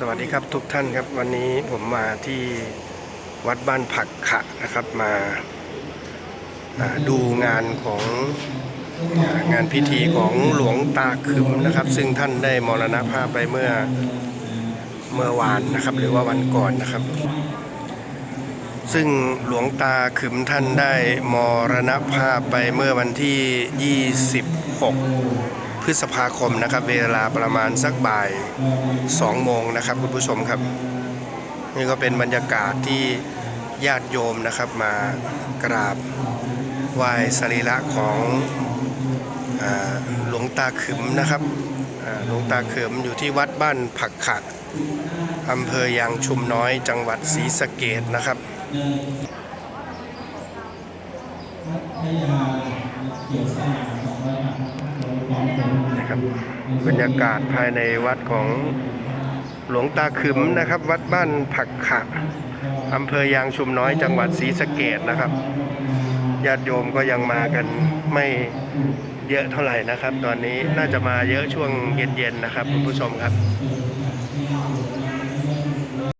สวัสดีครับทุกท่านครับวันนี้ผมมาที่วัดบ้านผักขะนะครับมาดูงานของงานพิธีของหลวงตาขึมนะครับ ซึ่งท่านได้มรณภาพไปเมื่อเมื่อวานนะครับ หรือว่าวันก่อนนะครับ ซึ่งหลวงตาขึมท่านได้มรณภาพไปเมื่อวันที่ 26 พฤษภาคมนะครับ เวลาประมาณสักบ่าย2โมงนะครับคุณผู้ชมครับ นี่ก็เป็นบรรยากาศที่ญาติโยมนะครับมากราบไหว้สรีระของหลวงตาขึมนะครับหลวงตาขึมอยู่ที่วัดบ้านผักขะอำเภอยางชุมน้อยจังหวัดศรีสะเกดนะครับ นะครับ บรรยากาศภายในวัดของหลวงตาขึมนะครับ วัดบ้านผักขะอำเภอยางชุมน้อยจังหวัดศรีสะเกดนะครับญาติโยมก็ยังมากันไม่เยอะเท่าไหร่นะครับ ตอนนี้น่าจะมาเยอะช่วงเย็นๆนะครับคุณผู้ชมครับ